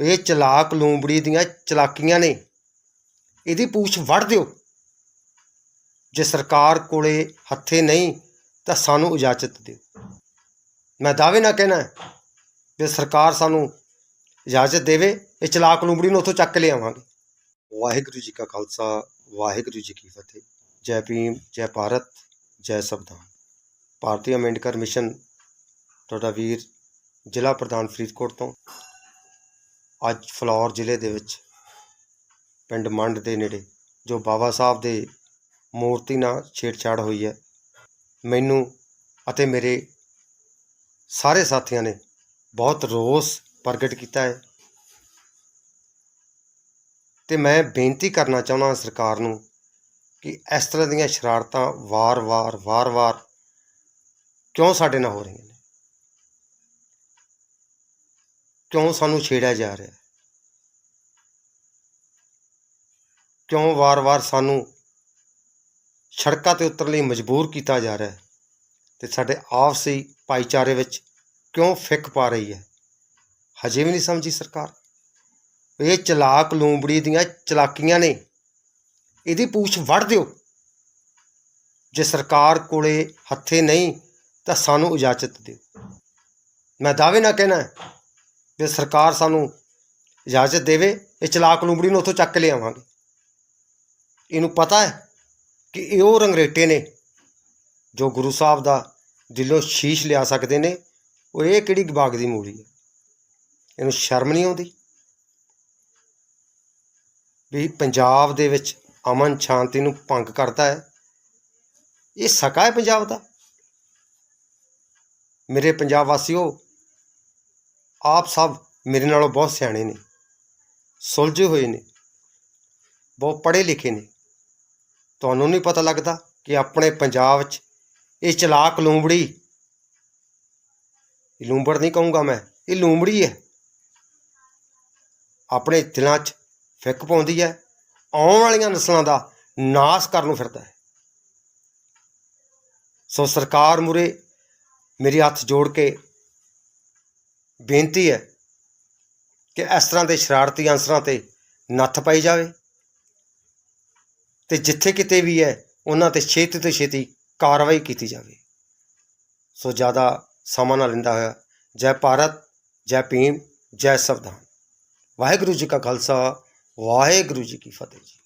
ਇਹ ਚਲਾਕ ਲੂੰਬੜੀ ਦੀਆਂ ਚਲਾਕੀਆਂ ਨੇ। ਇਹਦੀ ਪੂਛ ਵੜ ਦਿਓ। ਜੇ ਸਰਕਾਰ ਕੋਲੇ ਹੱਥੇ ਨਹੀਂ ਤਾਂ ਸਾਨੂੰ ਇਜਾਜ਼ਤ ਦਿਓ। ਮੈਂ ਦਾਅਵੇ ਨਾਲ ਕਹਿਣਾ ਹੈ, ਜੇ ਸਰਕਾਰ ਸਾਨੂੰ ਇਜਾਜ਼ਤ ਦੇਵੇ ਇਹ ਚਲਾਕ ਲੂੰਬੜੀ ਨੂੰ ਉੱਥੋਂ ਚੱਕ ਕੇ ਲਿਆਵਾਂਗੇ। ਵਾਹਿਗੁਰੂ ਜੀ ਕਾ ਖਾਲਸਾ ਵਾਹਿਗੁਰੂ ਜੀ ਕੀ ਫਤਿਹ। ਜੈ ਭੀਮ ਜੈ ਭਾਰਤ ਜੈ ਸੰਵਿਧਾਨ। ਭਾਰਤੀ ਅੰਬੇਡਕਰ ਮਿਸ਼ਨ ਤੁਹਾਡਾ ਵੀਰ ਜ਼ਿਲ੍ਹਾ ਪ੍ਰਧਾਨ ਫਰੀਦਕੋਟ ਤੋਂ। ਅੱਜ ਫਲੌਰ ਜ਼ਿਲ੍ਹੇ ਦੇ ਵਿੱਚ ਪਿੰਡ ਮੰਡ ਦੇ ਨੇੜੇ ਜੋ ਬਾਬਾ ਸਾਹਿਬ ਦੇ ਮੂਰਤੀ ਨਾਲ ਛੇੜਛਾੜ ਹੋਈ ਹੈ। ਮੈਨੂੰ ਅਤੇ ਮੇਰੇ ਸਾਰੇ ਸਾਥੀਆਂ ਨੇ ਬਹੁਤ ਰੋਸ ਪ੍ਰਗਟ ਕੀਤਾ ਹੈ ਤੇ ਮੈਂ ਬੇਨਤੀ ਕਰਨਾ ਚਾਹੁੰਦਾ ਸਰਕਾਰ ਨੂੰ ਕਿ ਇਸ ਤਰ੍ਹਾਂ ਦੀਆਂ ਸ਼ਰਾਰਤਾਂ ਵਾਰ-ਵਾਰ ਵਾਰ-ਵਾਰ ਕਿਉਂ ਸਾਡੇ ਨਾਲ ਹੋ ਰਹੀਆਂ ਨੇ? ਕਿਉਂ ਸਾਨੂੰ ਛੇੜਿਆ ਜਾ ਰਿਹਾ ਹੈ? ਕਿਉਂ ਵਾਰ-ਵਾਰ ਸਾਨੂੰ ਸੜਕਾਂ ਤੇ ਉਤਰਨ ਲਈ ਮਜਬੂਰ ਕੀਤਾ ਜਾ ਰਿਹਾ ਹੈ? ਤੇ ਸਾਡੇ ਆਪਸੀ ਭਾਈਚਾਰੇ ਵਿੱਚ ਕਿਉਂ ਫਿੱਕ ਪਾ ਰਹੀ ਹੈ? ਹਜੇ ਵੀ ਨਹੀਂ ਸਮਝੀ ਸਰਕਾਰ। ਇਹ ਚਲਾਕ ਲੂੰਬੜੀ ਦੀਆਂ ਚਲਾਕੀਆਂ ਨੇ। ਇਹਦੀ ਪੂਛ ਵੜ ਦਿਓ। ਜੇ ਸਰਕਾਰ ਕੋਲੇ ਹੱਥੇ ਨਹੀਂ ਤਾਂ ਸਾਨੂੰ ਇਜਾਜ਼ਤ ਦਿਓ। ਮੈਂ ਦਾਅਵੇ ਨਾਲ ਕਹਿਣਾ ਹੈ, ਜੇ ਸਰਕਾਰ ਸਾਨੂੰ ਇਜਾਜ਼ਤ ਦੇਵੇ ਇਹ ਚਲਾਕ ਲੂੰਬੜੀ ਨੂੰ ਉੱਥੋਂ ਚੱਕ ਕੇ ਲਿਆਵਾਂਗੇ। ਇਹਨੂੰ ਪਤਾ ਹੈ ਕਿ ਇਹ ਉਹ ਰੰਗਰੇਟੇ ਨੇ ਜੋ ਗੁਰੂ ਸਾਹਿਬ ਦਾ ਦਿਲੋਂ ਸ਼ੀਸ਼ ਲਿਆ ਸਕਦੇ ਨੇ, ਉਹ ਇਹ ਕਿਹੜੀ ਬਾਗ ਦੀ ਮੂਲੀ ਹੈ? ਇਹਨੂੰ ਸ਼ਰਮ ਨਹੀਂ ਆਉਂਦੀ? ਵੀ ਪੰਜਾਬ ਦੇ ਵਿੱਚ ਅਮਨ ਸ਼ਾਂਤੀ ਨੂੰ ਭੰਗ ਕਰਦਾ ਹੈ? ਇਹ ਸਕਾ ਹੈ ਪੰਜਾਬ ਦਾ? ਮੇਰੇ ਪੰਜਾਬ ਵਾਸੀਓ, ਆਪ ਸਭ ਮੇਰੇ ਨਾਲੋਂ ਬਹੁਤ ਸਿਆਣੇ ਨੇ, ਸੁਲਝੇ ਹੋਏ ਨੇ, ਬਹੁਤ ਪੜ੍ਹੇ ਲਿਖੇ ਨੇ। ਤੁਹਾਨੂੰ ਨਹੀਂ ਪਤਾ ਲੱਗਦਾ ਕਿ ਆਪਣੇ ਪੰਜਾਬ 'ਚ ਇਹ ਚਲਾਕ ਲੂੰਬੜੀ, ਇਹ ਲੂੰਬੜ ਨਹੀਂ ਕਹੂੰਗਾ ਮੈਂ, ਇਹ ਲੂੰਬੜੀ ਹੈ। ਆਪਣੇ ਦਿਲਾਂ 'ਚ ਫਿੱਕ ਪਾਉਂਦੀ ਹੈ, ਆਉਣ ਵਾਲੀਆਂ ਨਸਲਾਂ ਦਾ ਨਾਸ ਕਰਨ ਨੂੰ ਫਿਰਦਾ ਹੈ। ਸੋ ਸਰਕਾਰ ਮੁਰੇ ਮੇਰੇ ਹੱਥ ਜੋੜ ਕੇ ਬੇਨਤੀ ਹੈ ਕਿ ਇਸ ਤਰ੍ਹਾਂ ਦੇ ਸ਼ਰਾਰਤੀ ਅੰਸਰਾਂ ਤੇ ਨੱਥ ਪਾਈ ਜਾਵੇ। ਤੇ ਜਿੱਥੇ ਕਿਤੇ ਵੀ ਹੈ, ਉਹਨਾਂ ਤੇ ਛੇਤੀ ਤੋਂ ਛੇਤੀ ਕਾਰਵਾਈ ਕੀਤੀ ਜਾਵੇ। ਸੋ ਜ਼ਿਆਦਾ ਸਮਾਂ ਨਾ ਲੈਂਦਾ ਹੋਇਆ। ਜੈ ਭਾਰਤ, ਜੈ ਭੀਮ, ਜੈ ਸੰਵਿਧਾਨ। ਵਾਹਿਗੁਰੂ ਜੀ ਕਾ ਖਾਲਸਾ, ਵਾਹਿਗੁਰੂ ਜੀ ਕੀ ਫਤਿਹ ਜੀ।